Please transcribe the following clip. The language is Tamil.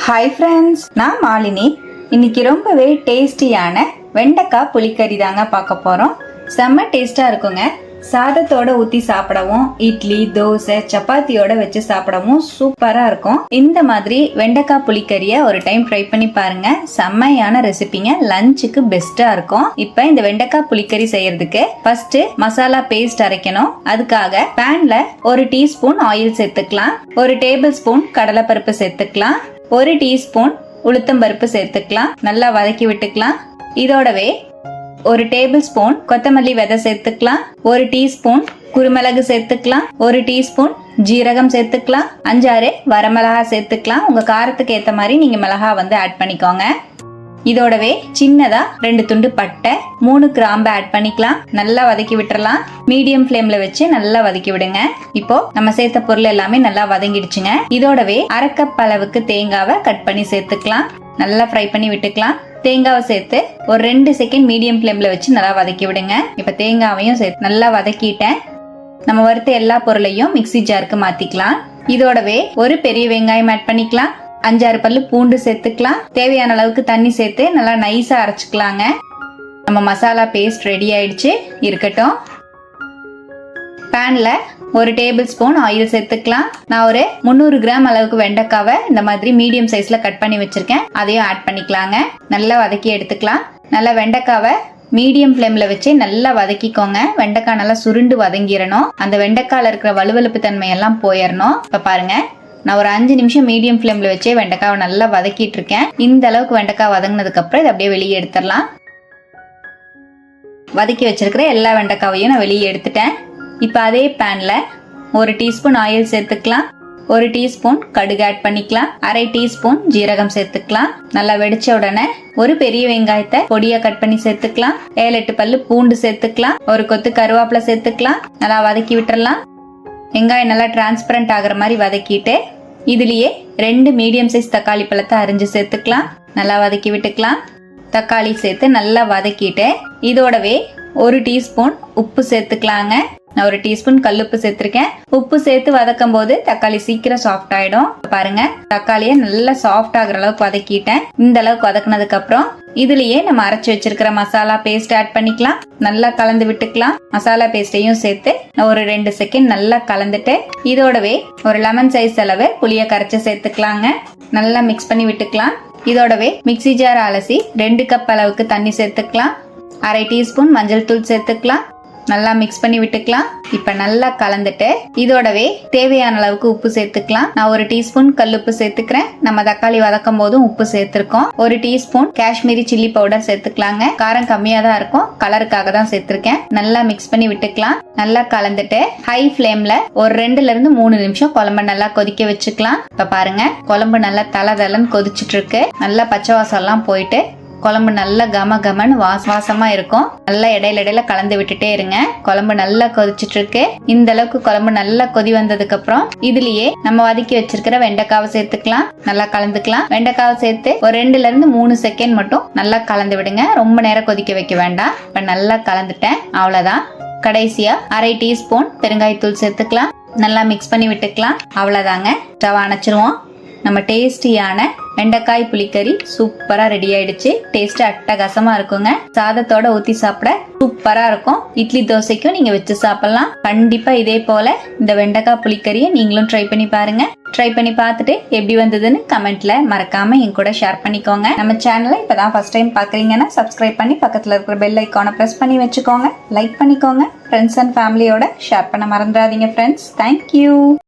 ஹாய் ஃப்ரெண்ட்ஸ் நான் மாலினி. இன்னைக்கு ரொம்பவே டேஸ்டியான வெண்டைக்காய் புளிக்கறி தாங்க பார்க்க போகிறோம் செம்ம டேஸ்ட்டாக இருக்குங்க. சாதத்தோட ஊற்றி சாப்பிடவும் இட்லி தோசை சப்பாத்தியோட வச்சு சாப்பிடவும் சூப்பராக இருக்கும். இந்த மாதிரி வெண்டைக்காய் புளிக்கறியை ஒரு டைம் ட்ரை பண்ணி பாருங்க. செம்மையான ரெசிபிங்க லஞ்சுக்கு பெஸ்ட்டாக இருக்கும். இப்போ இந்த வெண்டைக்காய் புளிக்கறி செய்யறதுக்கு ஃபர்ஸ்ட் மசாலா பேஸ்ட் அரைக்கணும். அதுக்காக பேன்ல ஒரு டீஸ்பூன் ஆயில் சேர்த்துக்கலாம். ஒரு டேபிள் ஸ்பூன் கடலைப்பருப்பு சேர்த்துக்கலாம். ஒரு டீஸ்பூன் உளுத்தம்பருப்பு சேர்த்துக்கலாம். நல்லா வதக்கி விட்டுக்கலாம். இதோடவே ஒரு டேபிள் ஸ்பூன் கொத்தமல்லி விதை சேர்த்துக்கலாம். ஒரு டீஸ்பூன் குருமிளகு சேர்த்துக்கலாம். ஒரு டீஸ்பூன் ஜீரகம் சேர்த்துக்கலாம். அஞ்சாறு வரமிளகா சேர்த்துக்கலாம். உங்க காரத்துக்கு ஏற்ற மாதிரி நீங்க மிளகா வந்து ஆட் பண்ணிக்கோங்க. இதோடவே சின்னதா ரெண்டு துண்டு பட்டை மூணு கிராம்பு ஆட் பண்ணிக்கலாம். நல்லா வதக்கி விட்டுறலாம். மீடியம் ஃப்ளேம்ல வச்சு நல்லா வதக்கி விடுங்க. இப்போ நம்ம சேர்த்த பொருள் எல்லாமே நல்லா வதங்கிடுச்சுங்க. இதோடவே அரைக்கப் அளவுக்கு தேங்காவை கட் பண்ணி சேர்த்துக்கலாம். நல்லா ஃப்ரை பண்ணி விட்டுக்கலாம். தேங்காவை சேர்த்து ஒரு ரெண்டு செகண்ட் மீடியம் ஃப்ளேம்ல வச்சு நல்லா வதக்கி விடுங்க. இப்போ தேங்காவையும் சேர்த்து நல்லா வதக்கிட்டேன். நம்ம வறுத்த எல்லா பொருளையும் மிக்ஸி ஜாருக்கு மாத்திக்கலாம். இதோடவே ஒரு பெரிய வெங்காயம் ஆட் பண்ணிக்கலாம். அஞ்சாறு பல்லு பூண்டு சேர்த்துக்கலாம். தேவையான அளவுக்கு தண்ணி சேர்த்து நல்லா நைஸா அரைச்சிக்கலாங்க. நம்ம மசாலா பேஸ்ட் ரெடி ஆயிடுச்சு. இருக்கட்டும். பேன்ல ஒரு டேபிள் ஸ்பூன் ஆயில் சேர்த்துக்கலாம். நான் ஒரு முந்நூறு கிராம் அளவுக்கு வெண்டைக்காவை இந்த மாதிரி மீடியம் சைஸ்ல கட் பண்ணி வச்சிருக்கேன். அதையும் ஆட் பண்ணிக்கலாங்க. நல்லா வதக்கி எடுத்துக்கலாம். நல்லா வெண்டைக்காவை மீடியம் ஃப்ளேம்ல வச்சு நல்லா வதக்கிக்கோங்க. வெண்டைக்காய் நல்லா சுருண்டு வதங்கிடணும் அந்த வெண்டைக்காயில இருக்கிற வலுவலுப்பு தன்மை எல்லாம் போயிடணும் இப்ப பாருங்க. நான் ஒரு அஞ்சு நிமிஷம் மீடியம் ஃப்ளேம்ல வச்சே வெண்டைக்காவை நல்லா வதக்கிட்டு இருக்கேன் இந்த அளவுக்கு வெண்டைக்காய் வதங்கினதுக்கு அப்புறம் இதை அப்படியே வெளியே எடுத்துடலாம். வதக்கி வச்சிருக்கிற எல்லா வெண்டைக்காவையும் நான் வெளியே எடுத்துட்டேன். இப்போ அதே பேன்ல ஒரு டீஸ்பூன் ஆயில் சேர்த்துக்கலாம். ஒரு டீஸ்பூன் கடுகு ஆட் பண்ணிக்கலாம். அரை டீஸ்பூன் ஜீரகம் சேர்த்துக்கலாம். நல்லா வெடிச்ச உடனே ஒரு பெரிய வெங்காயத்தை பொடியா கட் பண்ணி சேர்த்துக்கலாம். ஏழு எட்டு பல்லு பூண்டு சேர்த்துக்கலாம். ஒரு கொத்து கருவேப்பிலை சேர்த்துக்கலாம். நல்லா வதக்கி விட்டுறலாம். வெங்காயம் நல்லா டிரான்ஸ்பரண்ட் ஆகுற மாதிரி வதக்கிட்டு இதுலயே ரெண்டு மீடியம் சைஸ் தக்காளி பழத்தை அரிஞ்சு சேர்த்துக்கலாம். நல்லா வதக்கி விட்டுக்கலாம். தக்காளி சேர்த்து நல்லா வதக்கிட்டு இதோடவே ஒரு டீஸ்பூன் உப்பு சேர்த்துக்கலாங்க. நான் ஒரு டீஸ்பூன் கல்லுப்பு சேர்த்துருக்கேன். உப்பு சேர்த்து வதக்கும் போது தக்காளி சீக்கிரம் சாஃப்ட் ஆயிடும். பாருங்க தக்காளியை நல்லா சாஃப்ட் ஆகுற அளவுக்கு வதக்கிட்டேன். இந்த அளவுக்கு வதக்குனதுக்கு அப்புறம் இதுலயே நம்ம அரைச்சு வச்சிருக்கிற மசாலா பேஸ்ட் ஆட் பண்ணிக்கலாம். நல்லா கலந்து விட்டுக்கலாம். மசாலா பேஸ்டையும் சேர்த்து ஒரு ரெண்டு செகண்ட் நல்லா கலந்துட்டு இதோடவே ஒரு லெமன் சைஸ் அளவு புளியை கரைச்சி சேர்த்துக்கலாங்க. நல்லா மிக்ஸ் பண்ணி விட்டுக்கலாம். இதோடவே மிக்ஸி ஜார் அலசி ரெண்டு கப் அளவுக்கு தண்ணி சேர்த்துக்கலாம். அரை டீஸ்பூன் மஞ்சள் தூள் சேர்த்துக்கலாம். நல்லா மிக்ஸ் பண்ணி விட்டுக்கலாம். இப்ப நல்லா கலந்துட்டு இதோடவே தேவையான அளவுக்கு உப்பு சேர்த்துக்கலாம். நான் ஒரு டீஸ்பூன் கல்லுப்பு சேர்த்துக்கிறேன். நம்ம தக்காளி வதக்கும் போதும் உப்பு சேர்த்திருக்கோம். ஒரு டீஸ்பூன் காஷ்மீரி சில்லி பவுடர் சேர்த்துக்கலாங்க. காரம் கம்மியா தான் இருக்கும். கலருக்காக தான் சேர்த்திருக்கேன். நல்லா மிக்ஸ் பண்ணி விட்டுக்கலாம். நல்லா கலந்துட்டு ஹை ஃப்ளேம்ல ஒரு ரெண்டுல இருந்து மூணு நிமிஷம் குழம்பு நல்லா கொதிக்க வச்சுக்கலாம். இப்ப பாருங்க குழம்பு நல்லா தலை தலன்னு கொதிச்சுட்டு இருக்கு. நல்லா பச்சை வாசம் எல்லாம் போயிட்டு குழம்பு நல்லா கம கமன்னு வாச வாசமா இருக்கும். நல்லா இடையில இடையில கலந்து விட்டுட்டே இருங்க. குழம்பு நல்லா கொதிச்சுட்டு இருக்கு. இந்த அளவுக்கு குழம்பு நல்லா கொதி வந்ததுக்கு அப்புறம் இதுலயே நம்ம வதக்கி வச்சிருக்கிற வெண்டைக்காவை சேர்த்துக்கலாம். நல்லா கலந்துக்கலாம். வெண்டைக்காவை சேர்த்து ஒரு ரெண்டுல இருந்து மூணு செகண்ட் மட்டும் நல்லா கலந்து விடுங்க. ரொம்ப நேரம் கொதிக்க வைக்க வேண்டாம். இப்ப நல்லா கலந்துட்டேன். அவ்வளவுதான். கடைசியா அரை டீஸ்பூன் பெருங்காயத்தூள் சேர்த்துக்கலாம். நல்லா மிக்ஸ் பண்ணி விட்டுக்கலாம். அவ்வளவுதாங்க. ஸ்டவ் அணைச்சிருவோம். நம்ம டேஸ்டியான வெண்டைக்காய் புளிக்கறி சூப்பரா ரெடி ஆயிடுச்சு. டேஸ்ட் அட்டகாசமா இருக்குங்க. சாதத்தோட ஊத்தி சாப்பிட சூப்பரா இருக்கும். இட்லி தோசைக்கும் நீங்க வச்சு சாப்பிடலாம். கண்டிப்பா இதே போல இந்த வெண்டைக்காய் புளிக்கறியை நீங்களும் ட்ரை பண்ணி பாருங்க. ட்ரை பண்ணி பார்த்துட்டு எப்படி வந்ததுன்னு கமெண்ட்ல மறக்காம என் கூட ஷேர் பண்ணிக்கோங்க. நம்ம சேனலை இப்பதான் ஃபர்ஸ்ட் டைம் பாக்குறீங்கன்னா சப்ஸ்கிரைப் பண்ணி பக்கத்துல இருக்கிற பெல் ஐக்கானை பிரஸ் பண்ணி வச்சுக்கோங்க. லைக் பண்ணிக்கோங்க. ஃப்ரெண்ட்ஸ் அண்ட் ஃபேமிலியோட ஷேர் பண்ண மறந்துடாதீங்க ஃப்ரெண்ட்ஸ் தேங்க்யூ